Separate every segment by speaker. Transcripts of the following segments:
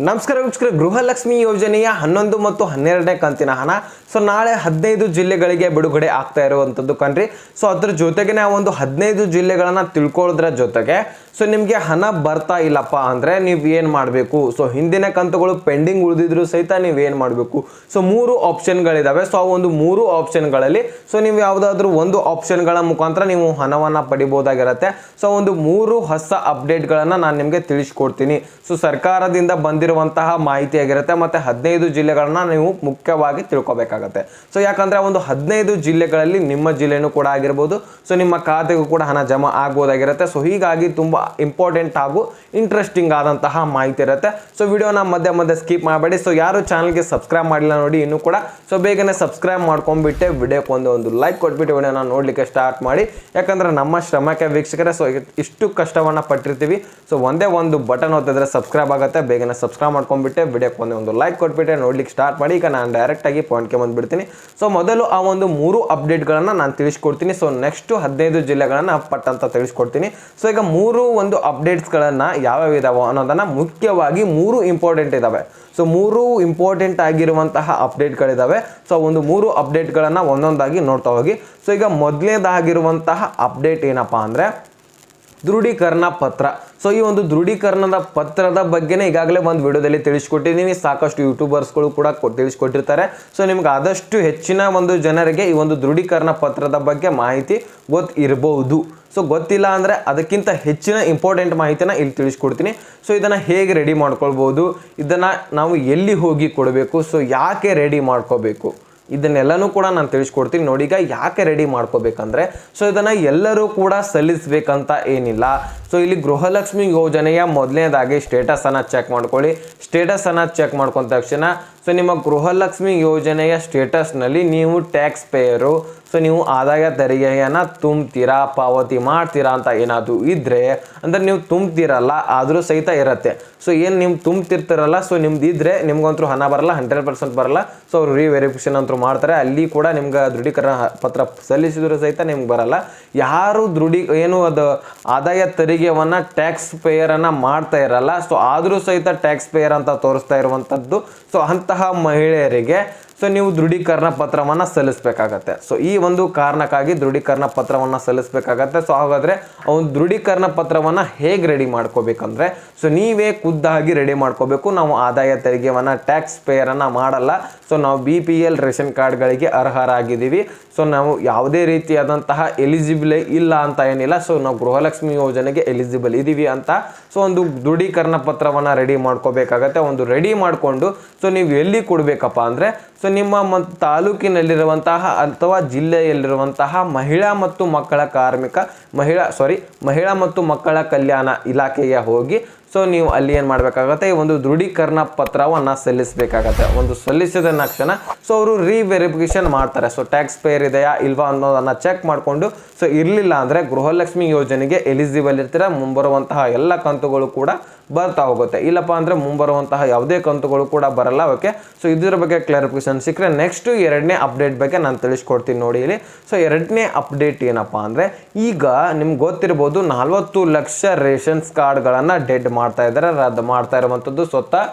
Speaker 1: ನಮಸ್ಕಾರ ವೀಕ್ಷಕರ, ಗೃಹಲಕ್ಷ್ಮಿ ಯೋಜನೆಯ ಹನ್ನೊಂದು ಮತ್ತು ಹನ್ನೆರಡನೇ ಕಂತಿನ ಹಣ. ಸೊ, ನಾಳೆ ಹದಿನೈದು ಜಿಲ್ಲೆಗಳಿಗೆ ಬಿಡುಗಡೆ ಆಗ್ತಾ ಇರುವಂಥದ್ದು ಕಣ್ರಿ. ಸೊ, ಅದ್ರ ಜೊತೆಗೆ ಆ ಒಂದು ಹದಿನೈದು ಜಿಲ್ಲೆಗಳನ್ನ ತಿಳ್ಕೊಳ್ಳೋದ್ರ ಜೊತೆಗೆ, ಸೊ, ನಿಮಗೆ ಹಣ ಬರ್ತಾ ಇಲ್ಲಪ್ಪ ಅಂದರೆ ನೀವು ಏನು ಮಾಡಬೇಕು? ಸೊ, ಹಿಂದಿನ ಕಂತುಗಳು ಪೆಂಡಿಂಗ್ ಉಳಿದಿದ್ರು ಸಹಿತ ನೀವು ಏನು ಮಾಡಬೇಕು? ಸೊ, ಮೂರು ಆಪ್ಷನ್ಗಳಿದ್ದಾವೆ ಸೊ, ಆ ಒಂದು ಮೂರು ಆಪ್ಷನ್ಗಳಲ್ಲಿ, ಸೊ, ನೀವು ಯಾವುದಾದ್ರೂ ಒಂದು ಆಪ್ಷನ್ಗಳ ಮುಖಾಂತರ ನೀವು ಹಣವನ್ನು ಪಡಿಬೋದಾಗಿರುತ್ತೆ. ಸೊ ಒಂದು ಮೂರು ಹೊಸ ಅಪ್ಡೇಟ್ಗಳನ್ನು ನಾನು ನಿಮಗೆ ತಿಳಿಸ್ಕೊಡ್ತೀನಿ. ಸೊ, ಸರ್ಕಾರದಿಂದ ಬಂದಿರುವಂತಹ ಮಾಹಿತಿ ಆಗಿರುತ್ತೆ. ಮತ್ತು ಹದಿನೈದು ಜಿಲ್ಲೆಗಳನ್ನ ನೀವು ಮುಖ್ಯವಾಗಿ ತಿಳ್ಕೊಬೇಕಾಗತ್ತೆ. ಸೊ ಯಾಕಂದರೆ ಒಂದು ಹದಿನೈದು ಜಿಲ್ಲೆಗಳಲ್ಲಿ ನಿಮ್ಮ ಜಿಲ್ಲೆನೂ ಕೂಡ ಆಗಿರ್ಬೋದು. ಸೊ ನಿಮ್ಮ ಖಾತೆಗೂ ಕೂಡ ಹಣ ಜಮಾ ಆಗ್ಬೋದಾಗಿರುತ್ತೆ. ಸೊ ಹೀಗಾಗಿ ತುಂಬ ಇಂಪಾರ್ಟೆಂಟ್ ಹಾಗೂ ಇಂಟ್ರೆಸ್ಟಿಂಗ್ ಆದಂತಹ ಮಾಹಿತಿ ಇರುತ್ತೆ. ಸೊ ವಿಡಿಯೋನ ಮಧ್ಯ ಮಧ್ಯೆ ಸ್ಕಿಪ್ ಮಾಡಬೇಡಿ. ಸೊ ಯಾರು ಚಾನಲ್ಗೆ ಸಬ್ಸ್ಕ್ರೈಬ್ ಮಾಡಿಲ್ಲ ನೋಡಿ, ಇನ್ನೂ ಕೂಡ. ಸೊ ಬೇಗನೆ ಸಬ್ಸ್ಕ್ರೈಬ್ ಮಾಡ್ಕೊಂಡ್ಬಿಟ್ಟೆ ವಿಡಿಯೋಕ್ಕೊಂದು ಒಂದು ಲೈಕ್ ಕೊಟ್ಬಿಟ್ಟು ವಿಡಿಯೋನ ನೋಡಲಿಕ್ಕೆ ಸ್ಟಾರ್ಟ್ ಮಾಡಿ. ಯಾಕಂದ್ರೆ ನಮ್ಮ ಶ್ರಮಕ್ಕೆ ವೀಕ್ಷಕರೇ ಸೊ ಇಷ್ಟು ಕಷ್ಟವನ್ನು ಪಟ್ಟಿರ್ತೀವಿ. ಸೊ ಒಂದೇ ಒಂದು ಬಟನ್ ಒತ್ತಿದ್ರೆ ಸಬ್ಸ್ಕ್ರೈಬ್ ಆಗುತ್ತೆ. ಬೇಗನೆ ಸಬ್ಸ್ಕ್ರೈಬ್ ಮಾಡ್ಕೊಂಡ್ಬಿಟ್ಟೆ ವಿಡಿಯೋಕ್ಕೆ ಒಂದೇ ಒಂದು ಲೈಕ್ ಕೊಟ್ಬಿಟ್ಟೆ, ನೋಡ್ಲಿಕ್ಕೆ ಸ್ಟಾರ್ಟ್ ಮಾಡಿ, ಈಗ ನಾನು ಡೈರೆಕ್ಟಾಗಿ ಪಾಯಿಂಟ್ಗೆ ಬಂದುಬಿಡ್ತೀನಿ. ಸೊ ಮೊದಲು ಆ ಒಂದು ಮೂರು ಅಪ್ಡೇಟ್ಗಳನ್ನು ನಾನು ತಿಳಿಸ್ಕೊಡ್ತೀನಿ. ಸೊ ನೆಕ್ಸ್ಟ್ ಹದಿನೈದು ಜಿಲ್ಲೆಗಳನ್ನು ಪಟ್ ಅಂತ ತಿಳಿಸ್ಕೊಡ್ತೀನಿ. ಸೊ ಈಗ ಮೂರು ಒಂದು ಅಪ್ಡೇಟ್ಸ್ಗಳನ್ನು ಯಾವ್ಯಾವ ಇದಾವೆ ಅನ್ನೋದನ್ನು ಮುಖ್ಯವಾಗಿ ಮೂರು ಇಂಪಾರ್ಟೆಂಟ್ ಇದ್ದಾವೆ ಸೊ ಮೂರು ಇಂಪಾರ್ಟೆಂಟ್ ಆಗಿರುವಂತಹ ಅಪ್ಡೇಟ್ಗಳಿದ್ದಾವೆ ಸೊ ಒಂದು ಮೂರು ಅಪ್ಡೇಟ್ಗಳನ್ನು ಒಂದೊಂದಾಗಿ ನೋಡ್ತಾ ಹೋಗಿ. ಸೊ ಈಗ ಮೊದಲನೇದಾಗಿರುವಂತಹ ಅಪ್ಡೇಟ್ ಏನಪ್ಪ ಅಂದರೆ, ದೃಢೀಕರಣ ಪತ್ರ. ಸೊ ಈ ಒಂದು ದೃಢೀಕರಣದ ಪತ್ರದ ಬಗ್ಗೆನೇ ಈಗಾಗಲೇ ಒಂದು ವಿಡಿಯೋದಲ್ಲಿ ತಿಳಿಸ್ಕೊಟ್ಟಿದ್ದೀನಿ. ಸಾಕಷ್ಟು ಯೂಟ್ಯೂಬರ್ಸ್ಗಳು ಕೂಡ ತಿಳಿಸ್ಕೊಟ್ಟಿರ್ತಾರೆ. ಸೊ ನಿಮ್ಗೆ ಆದಷ್ಟು ಹೆಚ್ಚಿನ ಒಂದು ಜನರಿಗೆ ಈ ಒಂದು ದೃಢೀಕರಣ ಪತ್ರದ ಬಗ್ಗೆ ಮಾಹಿತಿ ಗೊತ್ತಿರಬಹುದು ಸೊ ಗೊತ್ತಿಲ್ಲ ಅಂದರೆ ಅದಕ್ಕಿಂತ ಹೆಚ್ಚಿನ ಇಂಪಾರ್ಟೆಂಟ್ ಮಾಹಿತಿನ ಇಲ್ಲಿ ತಿಳಿಸ್ಕೊಡ್ತೀನಿ. ಸೊ ಇದನ್ನು ಹೇಗೆ ರೆಡಿ ಮಾಡ್ಕೊಳ್ಬೋದು? ಇದನ್ನು ನಾವು ಎಲ್ಲಿ ಹೋಗಿ ಕೊಡಬೇಕು? ಸೊ ಯಾಕೆ ರೆಡಿ ಮಾಡ್ಕೋಬೇಕು? ಇದನ್ನೆಲ್ಲನೂ ಕೂಡ ನಾನು ತಿಳಿಸ್ಕೊಡ್ತೀನಿ. ನೋಡಿ, ಈಗ ಯಾಕೆ ರೆಡಿ ಮಾಡ್ಕೋಬೇಕಂದ್ರೆ ಸೊ ಇದನ್ನು ಎಲ್ಲರೂ ಕೂಡ ಸಲ್ಲಿಸಬೇಕಂತ ಏನಿಲ್ಲ. ಸೊ ಇಲ್ಲಿ ಗೃಹಲಕ್ಷ್ಮಿ ಯೋಜನೆಯ ಮೊದಲನೇದಾಗಿ ಸ್ಟೇಟಸನ್ನು ಚೆಕ್ ಮಾಡ್ಕೊಳ್ಳಿ. ಸ್ಟೇಟಸನ್ನು ಚೆಕ್ ಮಾಡ್ಕೊಂಡ ತಕ್ಷಣ ಸೊ ನಿಮ್ಮ ಗೃಹಲಕ್ಷ್ಮಿ ಯೋಜನೆಯ ಸ್ಟೇಟಸ್ನಲ್ಲಿ ನೀವು ಟ್ಯಾಕ್ಸ್ ಪೇಯರು ಸೊ ನೀವು ಆದಾಯ ತೆರಿಗೆಯನ್ನು ತುಂಬ್ತೀರಾ, ಪಾವತಿ ಮಾಡ್ತೀರಾ ಅಂತ ಏನಾದರೂ ಇದ್ದರೆ ಅಂದರೆ ನೀವು ತುಂಬ್ತಿರಲ್ಲ, ಆದರೂ ಸಹಿತ ಇರುತ್ತೆ. ಸೊ ಏನು ನೀವು ತುಂಬ್ತಿರ್ತಿರಲ್ಲ ಸೊ ನಿಮ್ದು ಇದ್ದರೆ ನಿಮ್ಗಂತೂ ಹಣ ಬರಲ್ಲ ಹಂಡ್ರೆಡ್ ಪರ್ಸೆಂಟ್ ಬರಲ್ಲ. ಸೊ ಅವ್ರು ರಿವೆರಿಫಿಕೇಷನ್ ಅಂತೂ ಮಾಡ್ತಾರೆ. ಅಲ್ಲಿ ಕೂಡ ನಿಮ್ಗೆ ದೃಢೀಕರಣ ಪತ್ರ ಸಲ್ಲಿಸಿದ್ರು ಸಹಿತ ನಿಮ್ಗೆ ಬರಲ್ಲ. ಯಾರು ದೃಢಿ, ಏನು ಅದು ಆದಾಯ ತೆರಿಗೆಯನ್ನು ಟ್ಯಾಕ್ಸ್ ಪೇಯರನ್ನು ಮಾಡ್ತಾ ಇರಲ್ಲ. ಸೊ ಆದರೂ ಸಹಿತ ಟ್ಯಾಕ್ಸ್ ಪೇಯರ್ ಅಂತ ತೋರಿಸ್ತಾ ಇರುವಂಥದ್ದು ಸೊ ಮಹಿಳೆಯರಿಗೆ ಸೊ ನೀವು ದೃಢೀಕರಣ ಪತ್ರವನ್ನು ಸಲ್ಲಿಸಬೇಕಾಗತ್ತೆ. ಸೊ ಈ ಒಂದು ಕಾರಣಕ್ಕಾಗಿ ದೃಢೀಕರಣ ಪತ್ರವನ್ನು ಸಲ್ಲಿಸಬೇಕಾಗತ್ತೆ. ಸೊ ಹಾಗಾದರೆ ಅವನು ದೃಢೀಕರಣ ಪತ್ರವನ್ನು ಹೇಗೆ ರೆಡಿ ಮಾಡ್ಕೋಬೇಕಂದ್ರೆ ಸೊ ನೀವೇ ಖುದ್ದಾಗಿ ರೆಡಿ ಮಾಡ್ಕೋಬೇಕು. ನಾವು ಆದಾಯ ತೆರಿಗೆವನ್ನು ಟ್ಯಾಕ್ಸ್ ಪೇಯರನ್ನು ಮಾಡಲ್ಲ. ಸೊ ನಾವು ಬಿ ಪಿ ಎಲ್ ರೇಷನ್ ಕಾರ್ಡ್ಗಳಿಗೆ ಅರ್ಹರಾಗಿದ್ದೀವಿ. ಸೊ ನಾವು ಯಾವುದೇ ರೀತಿಯಾದಂತಹ ಎಲಿಜಿಬಲ್ ಇಲ್ಲ ಅಂತ ಏನಿಲ್ಲ. ಸೊ ನಾವು ಗೃಹಲಕ್ಷ್ಮಿ ಯೋಜನೆಗೆ ಎಲಿಜಿಬಲ್ ಇದ್ದೀವಿ ಅಂತ. ಸೊ ಒಂದು ದೃಢೀಕರಣ ಪತ್ರವನ್ನು ರೆಡಿ ಮಾಡ್ಕೋಬೇಕಾಗತ್ತೆ. ಒಂದು ರೆಡಿ ಮಾಡಿಕೊಂಡು ಸೊ ನೀವು ಎಲ್ಲಿ ಕೊಡಬೇಕಪ್ಪ ಅಂದರೆ ಸೊ ನಿಮ್ಮ ಮ ತಾಲೂಕಿನಲ್ಲಿರುವಂತಹ ಅಥವಾ ಜಿಲ್ಲೆಯಲ್ಲಿರುವಂತಹ ಮಹಿಳಾ ಮತ್ತು ಮಕ್ಕಳ ಕಾರ್ಮಿಕ ಮಹಿಳಾ ಸಾರಿ ಮಹಿಳಾ ಮತ್ತು ಮಕ್ಕಳ ಕಲ್ಯಾಣ ಇಲಾಖೆಗೆ ಹೋಗಿ ಸೊ ನೀವು ಅಲ್ಲಿ ಏನು ಮಾಡಬೇಕಾಗತ್ತೆ? ಈ ಒಂದು ದೃಢೀಕರಣ ಪತ್ರವನ್ನು ಸಲ್ಲಿಸಬೇಕಾಗತ್ತೆ. ಒಂದು ಸಲ್ಲಿಸಿದ ತಕ್ಷಣ ಸೊ ಅವರು ರೀವೆರಿಫಿಕೇಷನ್ ಮಾಡ್ತಾರೆ. ಸೊ ಟ್ಯಾಕ್ಸ್ ಪೇಯರ್ ಇದೆಯಾ ಇಲ್ವಾ ಅನ್ನೋದನ್ನು ಚೆಕ್ ಮಾಡಿಕೊಂಡು ಸೊ ಇರಲಿಲ್ಲ ಅಂದರೆ ಗೃಹಲಕ್ಷ್ಮಿ ಯೋಜನೆಗೆ ಎಲಿಜಿಬಲ್ ಇರ್ತೀರ? ಮುಂಬರುವಂತಹ ಎಲ್ಲ ಕಂತುಗಳು ಕೂಡ ಬರ್ತಾ ಹೋಗುತ್ತೆ. ಇಲ್ಲಪ್ಪ ಅಂದರೆ ಮುಂಬರುವಂತಹ ಯಾವುದೇ ಕಂತುಗಳು ಕೂಡ ಬರಲ್ಲ ಓಕೆ ಸೊ ಇದ್ರ ಬಗ್ಗೆ ಕ್ಲಾರಿಫಿಕೇಶನ್ ಸಿಕ್ಕರೆ ನೆಕ್ಸ್ಟು ಎರಡನೇ ಅಪ್ಡೇಟ್ ಬಗ್ಗೆ ನಾನು ತಿಳಿಸ್ಕೊಡ್ತೀನಿ ನೋಡಿ ಇಲ್ಲಿ. ಸೊ ಎರಡನೇ ಅಪ್ಡೇಟ್ ಏನಪ್ಪ ಅಂದರೆ, ಈಗ ನಿಮ್ಗೆ ಗೊತ್ತಿರ್ಬೋದು ನಲ್ವತ್ತು ಲಕ್ಷ ರೇಷನ್ಸ್ ಕಾರ್ಡ್ಗಳನ್ನು ಡೆಡ್ ಮಾಡ್ತಾ ಇದ್ದಾರೆ, ರದ್ದು ಮಾಡ್ತಾ ಇರುವಂಥದ್ದು ಸ್ವತಃ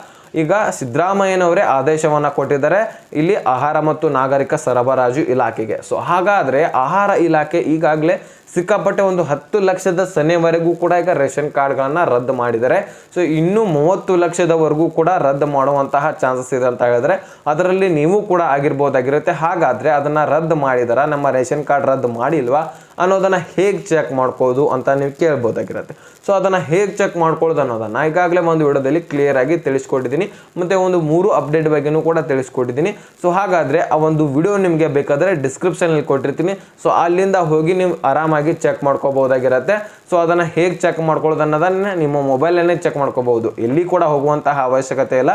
Speaker 1: ಈಗ ಸಿದ್ದರಾಮಯ್ಯನವರೇ ಆದೇಶವನ್ನು ಕೊಟ್ಟಿದ್ದಾರೆ. ಇಲ್ಲಿ ಆಹಾರ ಮತ್ತು ನಾಗರಿಕ ಸರಬರಾಜು ಇಲಾಖೆಗೆ. ಸೊ ಹಾಗಾದರೆ ಆಹಾರ ಇಲಾಖೆ ಈಗಾಗಲೇ ಸಿಕ್ಕಾಪಟ್ಟೆ ಒಂದು ಹತ್ತು ಲಕ್ಷದ ಸನೆವರೆಗೂ ಕೂಡ ಈಗ ರೇಷನ್ ಕಾರ್ಡ್ಗಳನ್ನು ರದ್ದು ಮಾಡಿದ್ದಾರೆ. ಸೊ, ಇನ್ನೂ ಮೂವತ್ತು ಲಕ್ಷದವರೆಗೂ ಕೂಡ ರದ್ದು ಮಾಡುವಂತಹ ಚಾನ್ಸಸ್ ಇದೆ ಅಂತ ಹೇಳಿದ್ರೆ, ಅದರಲ್ಲಿ ನೀವು ಕೂಡ ಆಗಿರ್ಬೋದಾಗಿರುತ್ತೆ. ಹಾಗಾದರೆ ಅದನ್ನು ರದ್ದು ಮಾಡಿದಾರ? ನಮ್ಮ ರೇಷನ್ ಕಾರ್ಡ್ ರದ್ದು ಮಾಡಿಲ್ವಾ? ಅನ್ನೋದನ್ನು ಹೇಗೆ ಚೆಕ್ ಮಾಡ್ಕೋದು ಅಂತ ನೀವು ಕೇಳ್ಬೋದಾಗಿರುತ್ತೆ. ಸೊ, ಅದನ್ನು ಹೇಗೆ ಚೆಕ್ ಮಾಡ್ಕೊಳ್ಳೋದು ಅನ್ನೋದನ್ನು ಈಗಾಗಲೇ ಒಂದು ವಿಡಿಯೋದಲ್ಲಿ ಕ್ಲಿಯರ್ ಆಗಿ ತಿಳಿಸ್ಕೊಟ್ಟಿದ್ದೀನಿ. ಮತ್ತು ಒಂದು ಮೂರು ಅಪ್ಡೇಟ್ ಬಗ್ಗೆನೂ ಕೂಡ ತಿಳಿಸ್ಕೊಟ್ಟಿದ್ದೀನಿ. ಸೊ, ಹಾಗಾದರೆ ಆ ಒಂದು ವಿಡಿಯೋ ನಿಮಗೆ ಬೇಕಾದರೆ ಡಿಸ್ಕ್ರಿಪ್ಷನಲ್ಲಿ ಕೊಟ್ಟಿರ್ತೀನಿ. ಸೊ, ಅಲ್ಲಿಂದ ಹೋಗಿ ನೀವು ಆರಾಮಾಗಿ ಚೆಕ್ ಮಾಡ್ಕೋಬೋದಾಗಿರುತ್ತೆ ಸೊ ಅದನ್ನು ಹೇಗೆ ಚೆಕ್ ಮಾಡ್ಕೊಳ್ಳೋದು ಅನ್ನೋದನ್ನ ನಿಮ್ಮ ಮೊಬೈಲನ್ನೇ ಚೆಕ್ ಮಾಡ್ಕೋಬಹುದು. ಎಲ್ಲಿ ಕೂಡ ಹೋಗುವಂತಹ ಅವಶ್ಯಕತೆ ಇಲ್ಲ.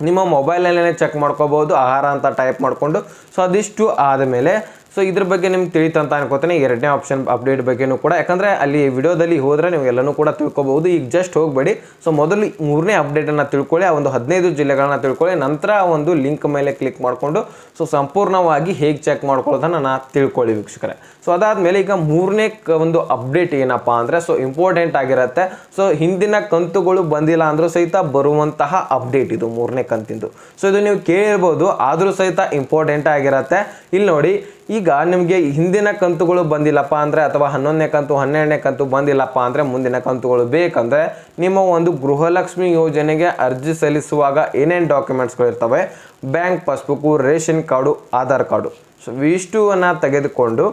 Speaker 1: ನಿಮ್ಮ ಮೊಬೈಲಲ್ಲೇ ಚೆಕ್ ಮಾಡ್ಕೋಬೋದು ಆಹಾರ ಅಂತ ಟೈಪ್ ಮಾಡಿಕೊಂಡು. ಸೊ ಅದಿಷ್ಟು ಆದಮೇಲೆ ಸೊ ಇದ್ರ ಬಗ್ಗೆ ನಿಮ್ಗೆ ತಿಳಿತು ಅಂತ ಅನ್ಕೋತೀನಿ. ಎರಡನೇ ಆಪ್ಷನ್ ಅಪ್ಡೇಟ್ ಬಗ್ಗೆನೂ ಕೂಡ. ಯಾಕಂದರೆ ಅಲ್ಲಿ ವಿಡಿಯೋದಲ್ಲಿ ಹೋದರೆ ನೀವು ಎಲ್ಲನೂ ಕೂಡ ತಿಳ್ಕೊಬಹುದು. ಈಗ ಜಸ್ಟ್ ಹೋಗಬೇಡಿ. ಸೊ ಮೊದಲು ಮೂರನೇ ಅಪ್ಡೇಟನ್ನು ತಿಳ್ಕೊಳ್ಳಿ. ಆ ಒಂದು ಹದಿನೈದು ಜಿಲ್ಲೆಗಳನ್ನ ತಿಳ್ಕೊಳ್ಳಿ. ನಂತರ ಒಂದು ಲಿಂಕ್ ಮೇಲೆ ಕ್ಲಿಕ್ ಮಾಡಿಕೊಂಡು ಸೊ ಸಂಪೂರ್ಣವಾಗಿ ಹೇಗೆ ಚೆಕ್ ಮಾಡ್ಕೊಳ್ಳೋದನ್ನ ನಾ ತಿಳ್ಕೊಳ್ಳಿ ವೀಕ್ಷಕರೇ. ಸೊ ಅದಾದಮೇಲೆ ಈಗ ಮೂರನೇ ಒಂದು ಅಪ್ಡೇಟ್ ಏನಪ್ಪ ಅಂದರೆ ಸೊ ಇಂಪಾರ್ಟೆಂಟ್ ಆಗಿರುತ್ತೆ. ಸೊ ಹಿಂದಿನ ಕಂತುಗಳು ಬಂದಿಲ್ಲ ಅಂದರೂ ಸಹಿತ ಬರುವಂತಹ ಅಪ್ಡೇಟ್ ಇದು ಮೂರನೇ ಕಂತಿಂದು. ಸೊ ಇದು ನೀವು ಕೇಳಿರ್ಬೋದು. ಆದರೂ ಸಹಿತ ಇಂಪಾರ್ಟೆಂಟ್ ಆಗಿರುತ್ತೆ. ಇಲ್ಲಿ ನೋಡಿ ಈಗ ನಿಮಗೆ ಹಿಂದಿನ ಕಂತುಗಳು ಬಂದಿಲ್ಲಪ್ಪ ಅಂದರೆ, ಅಥವಾ ಹನ್ನೊಂದನೇ ಕಂತು, ಹನ್ನೆರಡನೇ ಕಂತು ಬಂದಿಲ್ಲಪ್ಪ ಅಂದರೆ ಮುಂದಿನ ಕಂತುಗಳು ಬೇಕಂದರೆ ನಿಮ್ಮ ಒಂದು ಗೃಹಲಕ್ಷ್ಮಿ ಯೋಜನೆಗೆ ಅರ್ಜಿ ಸಲ್ಲಿಸುವಾಗ ಏನೇನು ಡಾಕ್ಯುಮೆಂಟ್ಸ್ಗಳಿರ್ತವೆ bank passbook ration card, Aadhaar card. So ಇಷ್ಟುವನ್ನು ತೆಗೆದುಕೊಂಡು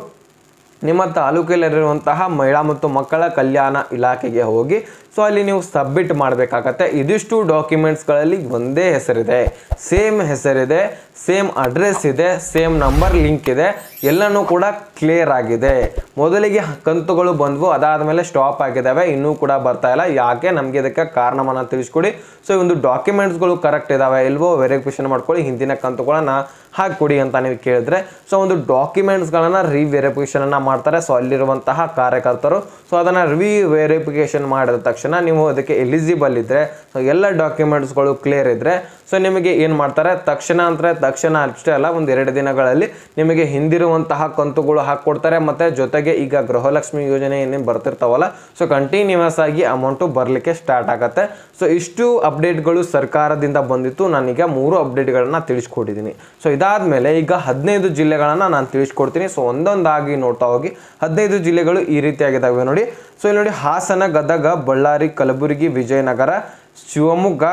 Speaker 1: ನಿಮ್ಮ ತಾಲೂಕಲ್ಲಿರುವಂತಹ ಮಹಿಳಾ ಮತ್ತು ಮಕ್ಕಳ ಕಲ್ಯಾಣ ಇಲಾಖೆಗೆ ಹೋಗಿ ಸೊ ಅಲ್ಲಿ ನೀವು ಸಬ್ಮಿಟ್ ಮಾಡಬೇಕಾಗತ್ತೆ. ಇದಿಷ್ಟು ಡಾಕ್ಯುಮೆಂಟ್ಸ್ಗಳಲ್ಲಿ ಒಂದೇ ಹೆಸರಿದೆ. ಸೇಮ್ ಹೆಸರಿದೆ ಸೇಮ್ ಅಡ್ರೆಸ್ ಇದೆ ಸೇಮ್ ನಂಬರ್ ಲಿಂಕ್ ಇದೆ, ಎಲ್ಲನೂ ಕೂಡ ಕ್ಲಿಯರ್ ಆಗಿದೆ. ಮೊದಲಿಗೆ ಕಂತುಗಳು ಬಂದವು, ಅದಾದಮೇಲೆ ಸ್ಟಾಪ್ ಆಗಿದ್ದಾವೆ ಇನ್ನೂ ಕೂಡ ಬರ್ತಾ ಇಲ್ಲ. ಯಾಕೆ? ನಮಗೆ ಇದಕ್ಕೆ ಕಾರಣವನ್ನು ತಿಳಿಸ್ಕೊಡಿ. ಸೊ ಈ ಒಂದು ಡಾಕ್ಯುಮೆಂಟ್ಸ್ಗಳು ಕರೆಕ್ಟ್ ಇದ್ದಾವೆ ಇಲ್ವೋ ವೆರಿಫಿಕೇಶನ್ ಮಾಡ್ಕೊಳ್ಳಿ, ಹಿಂದಿನ ಕಂತುಗಳನ್ನ ಹಾಕಿಕೊಡಿ ಅಂತ ನೀವು ಕೇಳಿದ್ರೆ. ಸೊ ಒಂದು ಡಾಕ್ಯುಮೆಂಟ್ಸ್ಗಳನ್ನು ರಿವೆರಿಫಿಕೇಶನನ್ನು ಮಾಡ್ತಾರೆ. ಸೊ ಅಲ್ಲಿರುವಂತಹ ಕಾರ್ಯಕರ್ತರು. ಸೊ ಅದನ್ನು ರಿವೆರಿಫಿಕೇಶನ್ ಮಾಡಿದ ತಕ್ಷಣ ನೀವು ಅದಕ್ಕೆ ಎಲಿಜಿಬಲ್ ಇದ್ದರೆ ಸೊ ಎಲ್ಲ ಡಾಕ್ಯುಮೆಂಟ್ಸ್ಗಳು ಕ್ಲಿಯರ್ ಇದ್ದರೆ ಸೊ ನಿಮಗೆ ಏನು ಮಾಡ್ತಾರೆ? ತಕ್ಷಣ ಅಂದರೆ ತಕ್ಷಣ ಅಷ್ಟೇ ಅಲ್ಲ, ಒಂದು ಎರಡು ದಿನಗಳಲ್ಲಿ ನಿಮಗೆ ಹಿಂದಿರುವಂತಹ ಕಂತುಗಳು ಹಾಕ್ಕೊಡ್ತಾರೆ. ಮತ್ತು ಜೊತೆಗೆ ಈಗ ಗೃಹಲಕ್ಷ್ಮಿ ಯೋಜನೆ ಏನೇನು ಬರ್ತಿರ್ತಾವಲ್ಲ ಸೊ ಕಂಟಿನ್ಯೂಸ್ ಆಗಿ ಅಮೌಂಟು ಬರಲಿಕ್ಕೆ ಸ್ಟಾರ್ಟ್ ಆಗುತ್ತೆ. ಸೊ ಇಷ್ಟು ಅಪ್ಡೇಟ್ಗಳು ಸರ್ಕಾರದಿಂದ ಬಂದಿತ್ತು. ನಾನೀಗ ಮೂರು ಅಪ್ಡೇಟ್ಗಳನ್ನು ತಿಳಿಸ್ಕೊಟ್ಟಿದ್ದೀನಿ ಸೊ ಇದಾದಮೇಲೆ ಈಗ ಹದಿನೈದು ಜಿಲ್ಲೆಗಳನ್ನು ನಾನು ತಿಳಿಸ್ಕೊಡ್ತೀನಿ. ಸೊ ಒಂದೊಂದಾಗಿ ನೋಡ್ತಾ ಹೋಗಿ. ಹದಿನೈದು ಜಿಲ್ಲೆಗಳು ಈ ರೀತಿಯಾಗಿದ್ದಾವೆ ನೋಡಿ. ಸೊ ಇಲ್ಲಿ ನೋಡಿ ಹಾಸನ, ಗದಗ, ಬಳ್ಳಾರಿ, ಕಲಬುರಗಿ, ವಿಜಯನಗರ, ಶಿವಮೊಗ್ಗ,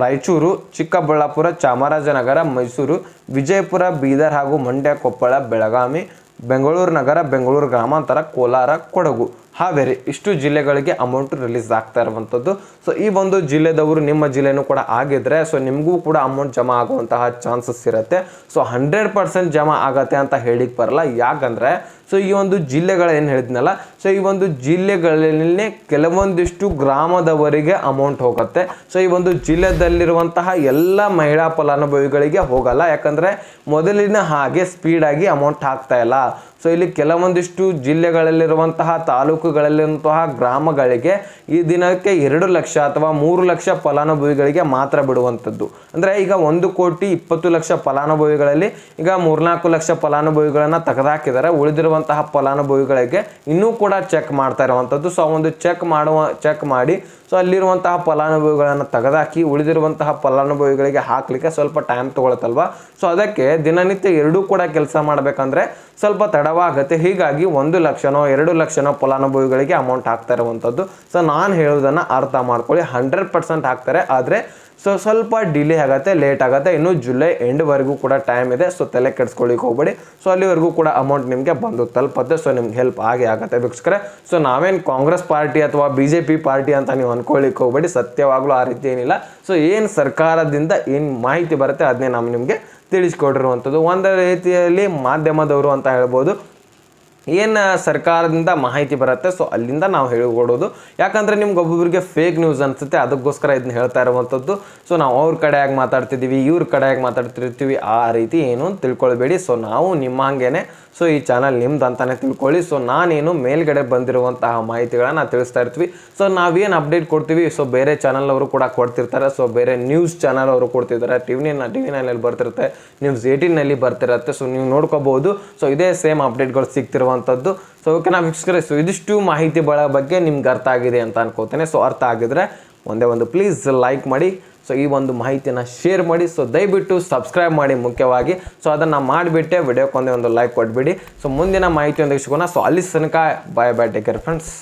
Speaker 1: ರಾಯಚೂರು, ಚಿಕ್ಕಬಳ್ಳಾಪುರ, ಚಾಮರಾಜನಗರ, ಮೈಸೂರು, ವಿಜಯಪುರ, ಬೀದರ್ ಹಾಗೂ ಮಂಡ್ಯ, ಕೊಪ್ಪಳ, ಬೆಳಗಾವಿ, ಬೆಂಗಳೂರು ನಗರ, ಬೆಂಗಳೂರು ಗ್ರಾಮಾಂತರ, ಕೋಲಾರ, ಕೊಡಗು, ಹಾವೇರಿ ಇಷ್ಟು ಜಿಲ್ಲೆಗಳಿಗೆ ಅಮೌಂಟ್ ರಿಲೀಸ್ ಆಗ್ತಾ ಇರುವಂಥದ್ದು ಸೊ ಈ ಒಂದು ಜಿಲ್ಲೆದವರು ನಿಮ್ಮ ಜಿಲ್ಲೆನೂ ಕೂಡ ಆಗಿದ್ರೆ ಸೊ ನಿಮಗೂ ಕೂಡ ಅಮೌಂಟ್ ಜಮಾ ಆಗುವಂತಹ ಚಾನ್ಸಸ್ ಇರುತ್ತೆ. ಸೊ ಹಂಡ್ರೆಡ್ ಪರ್ಸೆಂಟ್ ಜಮಾ ಆಗತ್ತೆ ಅಂತ ಹೇಳಿಕ್ ಬರಲ್ಲ. ಯಾಕಂದರೆ ಸೊ ಈ ಒಂದು ಜಿಲ್ಲೆಗಳ ಏನು ಹೇಳಿದ್ನಲ್ಲ? ಸೊ ಈ ಒಂದು ಜಿಲ್ಲೆಗಳಲ್ಲಿ ಕೆಲವೊಂದಿಷ್ಟು ಗ್ರಾಮದವರಿಗೆ ಅಮೌಂಟ್ ಹೋಗುತ್ತೆ. ಸೊ ಈ ಒಂದು ಜಿಲ್ಲೆದಲ್ಲಿರುವಂತಹ ಎಲ್ಲ ಮಹಿಳಾ ಫಲಾನುಭವಿಗಳಿಗೆ ಹೋಗಲ್ಲ. ಯಾಕಂದರೆ ಮೊದಲಿನ ಹಾಗೆ ಸ್ಪೀಡಾಗಿ ಅಮೌಂಟ್ ಹಾಕ್ತಾ ಇಲ್ಲ. ಸೊ ಇಲ್ಲಿ ಕೆಲವೊಂದಿಷ್ಟು ಜಿಲ್ಲೆಗಳಲ್ಲಿರುವಂತಹ, ತಾಲೂಕುಗಳಲ್ಲಿರುವಂತಹ ಗ್ರಾಮಗಳಿಗೆ ಈ ದಿನಕ್ಕೆ ಎರಡು ಲಕ್ಷ ಅಥವಾ ಮೂರು ಲಕ್ಷ ಫಲಾನುಭವಿಗಳಿಗೆ ಮಾತ್ರ ಬಿಡುವಂಥದ್ದು. ಅಂದರೆ ಈಗ ಒಂದು ಕೋಟಿ ಇಪ್ಪತ್ತು ಲಕ್ಷ ಫಲಾನುಭವಿಗಳಲ್ಲಿ ಈಗ ಮೂರ್ನಾಲ್ಕು ಲಕ್ಷ ಫಲಾನುಭವಿಗಳನ್ನು ತೆಗೆದಾಕಿದ್ದಾರೆ. ಉಳಿದಿರುವಂತಹ ಫಲಾನುಭವಿಗಳಿಗೆ ಇನ್ನೂ ಕೂಡ ಚೆಕ್ ಮಾಡ್ತಾ ಇರುವಂಥದ್ದು ಸೊ ಒಂದು ಚೆಕ್ ಮಾಡುವ ಚೆಕ್ ಮಾಡಿ ಸೊ ಅಲ್ಲಿರುವಂತಹ ಫಲಾನುಭವಿಗಳನ್ನು ತೆಗೆದಾಕಿ ಉಳಿದಿರುವಂತಹ ಫಲಾನುಭವಿಗಳಿಗೆ ಹಾಕಲಿಕ್ಕೆ ಸ್ವಲ್ಪ ಟೈಮ್ ತೊಗೊಳತ್ತಲ್ವ? ಸೊ ಅದಕ್ಕೆ ದಿನನಿತ್ಯ ಎರಡೂ ಕೂಡ ಕೆಲಸ ಮಾಡಬೇಕಂದ್ರೆ ಸ್ವಲ್ಪ ತಡವಾಗುತ್ತೆ. ಹೀಗಾಗಿ ಒಂದು ಲಕ್ಷನೋ, ಎರಡು ಲಕ್ಷನೋ ಫಲಾನುಭವಿಗಳಿಗೆ ಅಮೌಂಟ್ ಹಾಕ್ತಾ ಇರುವಂಥದ್ದು ಸೊ ನಾನು ಹೇಳೋದನ್ನು ಅರ್ಥ ಮಾಡ್ಕೊಳ್ಳಿ. ಹಂಡ್ರೆಡ್ ಪರ್ಸೆಂಟ್ ಹಾಕ್ತಾರೆ. ಆದರೆ ಸೊ ಸ್ವಲ್ಪ ಡಿಲೇ ಆಗುತ್ತೆ ಲೇಟ್ ಆಗುತ್ತೆ. ಇನ್ನು ಜುಲೈ ಎಂಡ್ವರೆಗೂ ಕೂಡ ಟೈಮ್ ಇದೆ. ಸೊ ತಲೆ ಕೆಡ್ಸ್ಕೊಳ್ಳಿಕ್ಕೆ ಹೋಗ್ಬೇಡಿ. ಸೊ ಅಲ್ಲಿವರೆಗೂ ಕೂಡ ಅಮೌಂಟ್ ನಿಮಗೆ ಬಂದು ತಲುಪತ್ತೆ. ಸೊ ನಿಮ್ಗೆ ಹೆಲ್ಪ್ ಆಗೇ ಆಗುತ್ತೆ. ವೀಕ್ಷಕರೇ ಸೊ ನಾವೇನು ಕಾಂಗ್ರೆಸ್ ಪಾರ್ಟಿ ಅಥವಾ ಬಿ ಪಾರ್ಟಿ ಅಂತ ನೀವು ಅನ್ಕೊಳ್ಳಿಕ್ಕೆ ಹೋಗ್ಬೇಡಿ ಸತ್ಯವಾಗಲೂ ಆ ರೀತಿ ಏನಿಲ್ಲ. ಸೊ ಏನು ಸರ್ಕಾರದಿಂದ ಏನು ಮಾಹಿತಿ ಬರುತ್ತೆ, ಅದನ್ನೇ ನಾವು ನಿಮಗೆ ತಿಳಿಸ್ಕೊಟ್ಟಿರುವಂಥದ್ದು ಒಂದು ರೀತಿಯಲ್ಲಿ ಮಾಧ್ಯಮದವರು ಅಂತ ಹೇಳ್ಬೋದು ಏನು ಸರ್ಕಾರದಿಂದ ಮಾಹಿತಿ ಬರುತ್ತೆ ಸೊ ಅಲ್ಲಿಂದ ನಾವು ಹೇಳಿಕೊಡೋದು. ಯಾಕಂದರೆ ನಿಮ್ಗೆ ಒಬ್ಬೊಬ್ಬರಿಗೆ ಫೇಕ್ ನ್ಯೂಸ್ ಅನಿಸುತ್ತೆ, ಅದಕ್ಕೋಸ್ಕರ ಇದನ್ನ ಹೇಳ್ತಾ ಇರುವಂಥದ್ದು. ಸೊ ನಾವು ಅವ್ರ ಕಡೆಯಾಗಿ ಮಾತಾಡ್ತಿದ್ದೀವಿ ಇವ್ರ ಕಡೆಯಾಗಿ ಮಾತಾಡ್ತಿರ್ತೀವಿ, ಆ ರೀತಿ ಏನು ತಿಳ್ಕೊಳ್ಬೇಡಿ. ಸೊ ನಾವು ನಿಮ್ಮ ಹಾಗೇನೆ ಸೊ ಈ ಚಾನಲ್ ನಿಮ್ದು ಅಂತಲೇ ತಿಳ್ಕೊಳ್ಳಿ. ಸೊ ನಾನೇನು ಮೇಲ್ಗಡೆ ಬಂದಿರುವಂತಹ ಮಾಹಿತಿಗಳನ್ನ ತಿಳಿಸ್ತಾ ಇರ್ತೀವಿ. ಸೊ ನಾವೇನು ಅಪ್ಡೇಟ್ ಕೊಡ್ತೀವಿ ಸೊ ಬೇರೆ ಚಾನಲ್ ಅವರು ಕೂಡ ಕೊಡ್ತಿರ್ತಾರೆ. ಸೊ ಬೇರೆ ನ್ಯೂಸ್ ಚಾನಲ್ ಅವರು ಕೊಡ್ತಿದ್ದಾರೆ ಟಿ ವಿ ಟಿ ವಿ ಬರ್ತಿರುತ್ತೆ ನ್ಯೂಸ್ ಏಯ್ಟೀನಲ್ಲಿ ಬರ್ತಿರುತ್ತೆ. ಸೊ ನೀವು ನೋಡ್ಕೋಬಹುದು ಸೊ ಇದೇ ಸೇಮ್ ಅಪ್ಡೇಟ್ಗಳು ಸಿಗ್ತಿರುವಂಥದ್ದು ಸೊ ಓಕೆ ನಾವು ವೀಕ್ಷಕರೇ ಸೊ ಇದಿಷ್ಟು ಮಾಹಿತಿ ಬಗ್ಗೆ ನಿಮ್ಗೆ ಅರ್ಥ ಆಗಿದೆ ಅಂತ ಅನ್ಕೋತೇನೆ. ಸೊ ಅರ್ಥ ಆಗಿದ್ರೆ ಒಂದೇ ಒಂದು ಪ್ಲೀಸ್ ಲೈಕ್ ಮಾಡಿ. ಸೊ ಈ ಒಂದು ಮಾಹಿತಿನ ಶೇರ್ ಮಾಡಿ. ಸೊ ದಯವಿಟ್ಟು ಸಬ್ಸ್ಕ್ರೈಬ್ ಮಾಡಿ ಮುಖ್ಯವಾಗಿ. ಸೊ ಅದನ್ನು ಮಾಡಿಬಿಟ್ಟೆ ವಿಡಿಯೋಕ್ಕೊಂದೇ ಒಂದು ಲೈಕ್ ಕೊಟ್ಬಿಡಿ. ಸೊ ಮುಂದಿನ ಮಾಹಿತಿಯೊಂದಿಗೆ ಸಿಗೋಣ. ಸೊ ಅಲ್ಲಿ ತನಕ ಬಾಯ್ ಬಾಯ್ ಟೇಕ್ ಫ್ರೆಂಡ್ಸ್